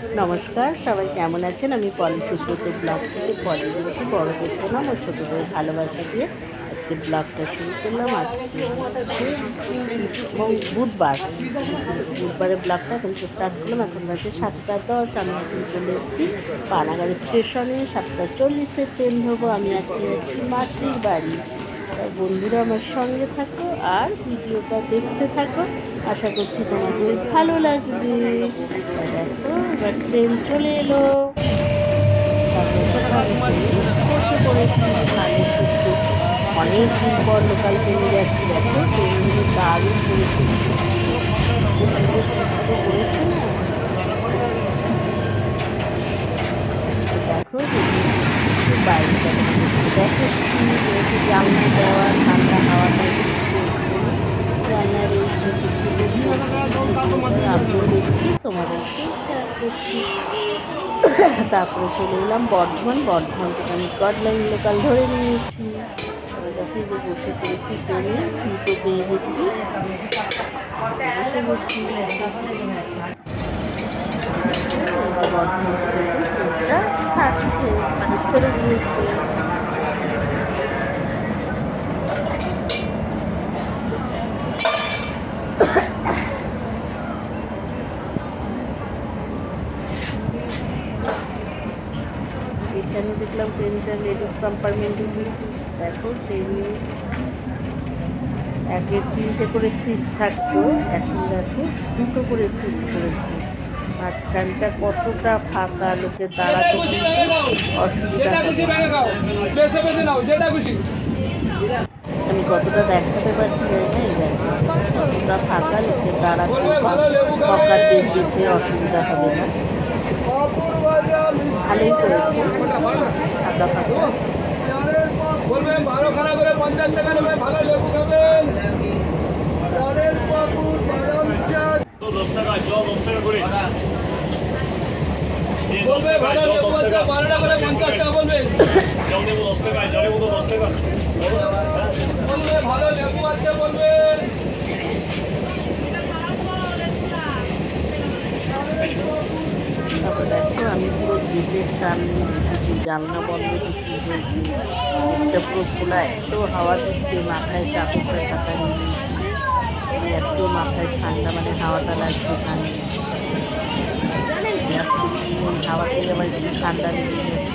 নমস্কার, সবাই কেমন আছেন? আমি পলি সুব্রত ব্লগ থেকে পলি বলছি বড়দের প্রণাম ও ছোটোদের ভালোবাসা দিয়ে আজকে ব্লগটা শুরু করলাম। আজকে বুধবার, বুধবারের ব্লগটা এখন স্টার্ট করলাম। এখন বাজে সাতটা দশ, আমি এখন চলে এসেছি পানাগাড়ি স্টেশনে। সাতটা চল্লিশে ট্রেন ধরবো। আমি আজকে আছি মাসির বাড়ি। বন্ধুরা আমার সঙ্গে থাকো আর ভিডিওটা দেখতে থাকো। আশা করছি তোমাদের ভালো লাগবে দেখো এবার ট্রেন চলে এলো বসে পড়েছি গানে শুনতেছি অনেক দিন পর লোকাল ট্রেনে যাচ্ছি দেখো ট্রেনগুলো দারুণ করেছে দেখো বাইরেটা দেখাচ্ছি যেহেতু জানলা দেওয়া ঠান্ডা হাওয়াটা দিচ্ছে জানলার এই আপনিও দেখছি, তোমাদেরকে শেয়ার করছি। তারপরে চলে এলাম বর্ধমান। বর্ধমান থেকে আমি গডলাইন লোকাল ধরে নিয়েছি। দেখি যে বসে পড়েছি ট্রেনে সিটও পেয়ে গেছি। গেছি। বর্ধমান থেকে ছাড়ছে মানে ছেড়ে দিয়েছে। এখানে দেখলাম ট্রেনটা লেডিস কম্পার্টমেন্টে উঠেছি দেখো ট্রেনে আগে তিনটে করে সিট থাকতো এখন দেখো দুটো করে সিট করেছি। মাঝখানটা কতটা ফাঁকা লোকের দাঁড়াতে অসুবিধা আমি কতটা দেখাতে পারছি না এই দেখো। কতটা ফাঁকা লোকের দাঁড়াতে যেতে অসুবিধা হবে না। ভালোই করেছে। ফাঁকা ফাঁকা বলবেন ভালো খারাপ করে পঞ্চাশ টাকা নেবে ভালো লেবু খাবেন দশ টাকা জল দশ টাকা করে বলবে ভালো লেবু আছে টাকা বারো টাকা করে পঞ্চাশ টাকা বলবেন জল দেবো দশ টাকায় জলের মতো দশ টাকা বলবে ভালো লেবু আছে বলবেন তারপর দেখো আমি পুরো গেটের সামনে জানলা বন্ধ ঢুকিয়ে হয়েছি গেটটা পুরো খোলা, এত হাওয়া দিচ্ছে, মাথায় চাপে করে টাকা নিয়ে নিয়েছি। মানে এত মাথায় ঠান্ডা মানে হাওয়াটা লাগছে থেকে হাওয়াতে আবার একটু ঠান্ডা লেগে গেছে।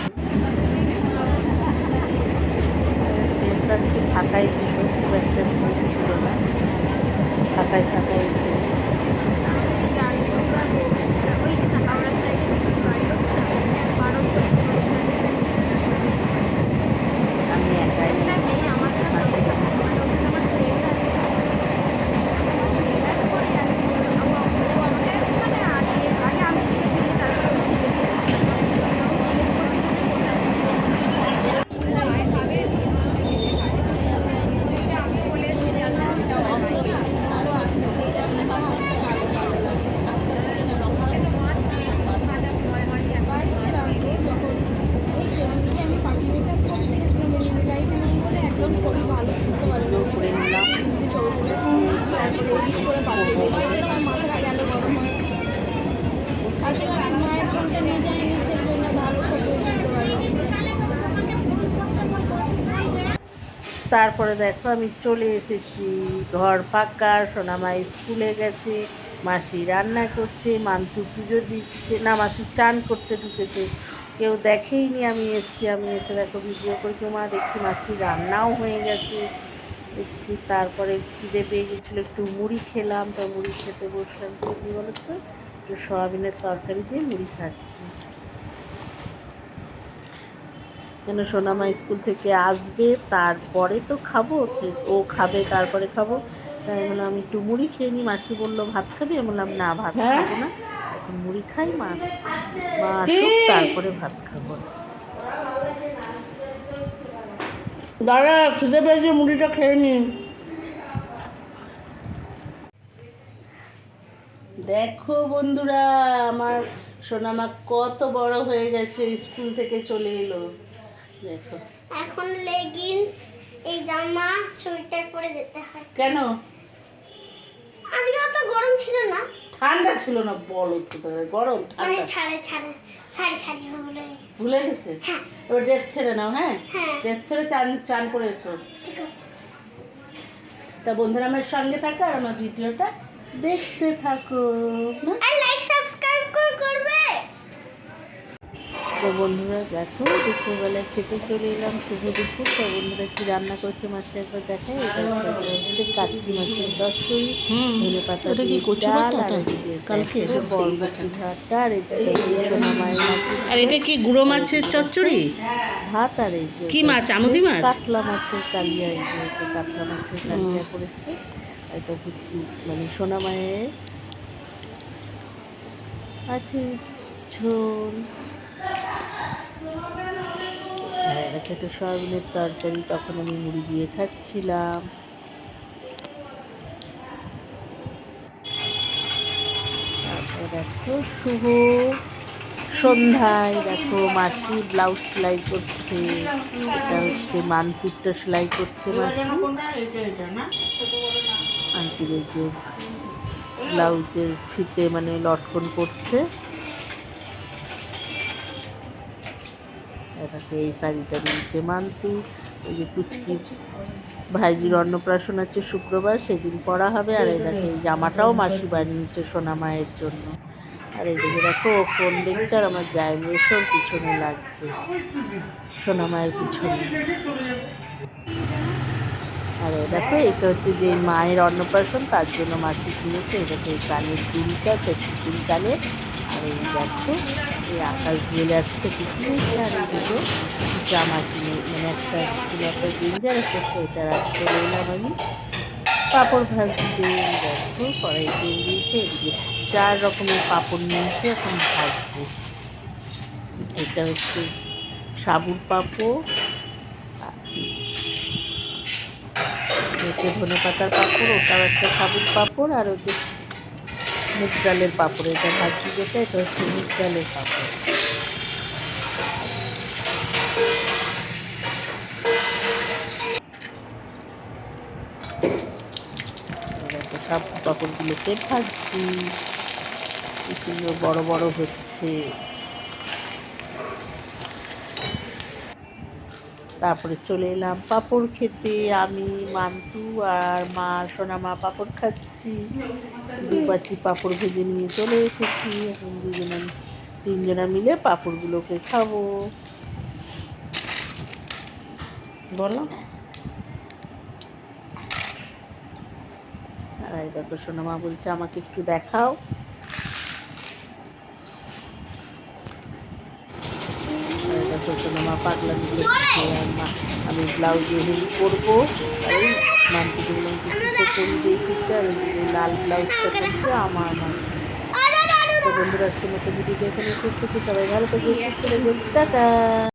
আজকে ফাঁকাই ছিল, খুব একটা ভিড় ছিল না। ফাঁকায় ফাঁকায় এসেছি আমি একাই এসেছি। ভিডিও করে নিলাম তারপরে দেখো আমি চলে এসেছি, ঘর ফাঁকা, সোনামা স্কুলে গেছে, মাসি রান্না করছে মান্তু পুজো দিচ্ছে, না, মাসি চান করতে ঢুকেছে। কেউ দেখেইনি, আমি এসছি, আমি এসে দেখো ভিডিও করেছি, মা, দেখছি মাসি রান্নাও হয়ে গেছে। দেখছি, তারপরে খিদে পেয়ে গেছিল, একটু মুড়ি খেলাম, তো মুড়ি খেতে বসলাম। কি বলো তো একটু সয়াবিনের তরকারি দিয়ে মুড়ি খাচ্ছি। কেন সোনামা স্কুল থেকে আসবে? তারপরে তো খাব ও খাবে তারপরে খাব। তাই বললাম আমি একটু মুড়ি খেয়ে নিই মাসি বলল ভাত খাবি? আমি বললাম না ভাত খাব না। এখন মুড়ি খাই মা। মা আসুক তারপরে ভাত খাব। দাঁড়া খিদে পেয়েছে মুড়িটা খেয়ে নিন। দেখো বন্ধুরা আমার সোনামা কত বড় হয়ে গেছে স্কুল থেকে চলে এলো। দেখো। এখন লেগিংস এই জামা সোয়েটার পরে যেতে হয়। কেন? আজকে অত গরম ছিল না। ঠান্ডা ছিল না বলো তো গরম মানে ছাড়ে ছাড়ে ছাড়ে ছাড়ে বলে ভুলে গেছে? হ্যাঁ। এবার ড্রেস ছেড়ে নাও হ্যাঁ? হ্যাঁ। ড্রেস ছেড়ে চান চান করে এসো। ঠিক আছে। তা বন্ধুরা আমার সঙ্গে থাকো আর আমার ভিডিওটা দেখতে থাকো আর লাইক সাবস্ক্রাইব করে করবে? তো বন্ধুরা দেখো দুপুরবেলায় খেতে চলে এলাম শুভ দুপুর। তো বন্ধুরা কি রান্না করছে মাসে একবার দেখাই। এটা হচ্ছে কাচকি মাছের চচ্চড়ি ধনে পাতা দিয়ে ডাল আর কালকে? বরবটি ঘাটা আর এদিকে হচ্ছে সোনা মাছের আর এটা কি গুঁড়ো মাছের চচ্চড়ি? ভাত আর এই যে কি মাছ, আমুদি মাছ? কাতলা মাছের কালিয়া এই যে এটা কাতলা মাছের কালিয়া করেছে। এটা মানে সোনা মায়ের আছে ঝোল। এটা সয়াবিনের তরকারি, তখন আমি মুড়ি দিয়ে খাচ্ছিলাম। তারপর দেখো শুভ সন্ধ্যায়, দেখো মাসি ব্লাউজ সেলাই করছে, এটা হচ্ছে মানপুরটা সেলাই করছে মাসি। আন্টির যে ব্লাউজের ফিতে মানে লটকন করছে। এটাকে এই শাড়িটা নিয়েছে মান্তু ওই যে টুচকি। ভাইজির অন্নপ্রাশন আছে শুক্রবার, সেদিন পরা হবে। আর এই দেখে, এই জামাটাও মাসি বানিয়েছে সোনা মায়ের জন্য। আর এদিকে দেখো ও ফোন দেখছে আর আমার জায় বসেও পিছনে লাগছে। সোনা মায়ের পিছনে। আর দেখো এটা হচ্ছে যে মায়ের অন্নপ্রাশন, তার জন্য মাসি কিনেছে। এই কানের দুলটা তিন কানের দেখো এই আকাশ জুয়েলার্স থেকে কিনেছে আর এদিকে জামা কিনে মানে একটা কিনে একটা গেঞ্জার একটা সোয়েটার চলে এলাম আমি। পাঁপড় ভাজতে দেখো কড়াই তেল দিয়েছে, এদিকে চার রকমের পাঁপড় নিয়েছে, এখন ভাজবো। এটা হচ্ছে সাবুর পাঁপড় ধনে পাতার পাঁপড়, ওটাও একটা সাবুর পাঁপড়, আর ওকে মুগ ডালের পাঁপড়, এটা ভাজি যেটা, এটা হচ্ছে মুগ ডালের পাঁপড়। পাপড়গুলোকে ভাজছি। বড় বড় হচ্ছে। তারপরে চলে এলাম পাঁপড় খেতে। আমি, মান্টু আর মা, সোনা মা পাঁপড় খাচ্ছি। দু বাটি পাঁপড় ভেজে নিয়ে চলে এসেছি। এখন দুজনে, তিনজনা মিলে পাঁপড়গুলোকে খাব। বলো। আর এই দেখো, সোনা মা বলছে, আমাকে একটু দেখাও। আর দেখো সোনামা পাগলামি আর মা আমি ব্লাউজে হেল্প করব এই মানটিকে বললাম করি দিয়ে এসেছে, আর লাল ব্লাউজটা করছে আমার মা। তো বন্ধুরা, আজকের মতো ভিডিও এখানে শেষ করছি। সবাই ভালো থাকবে সুস্থ থাকবে টাটা!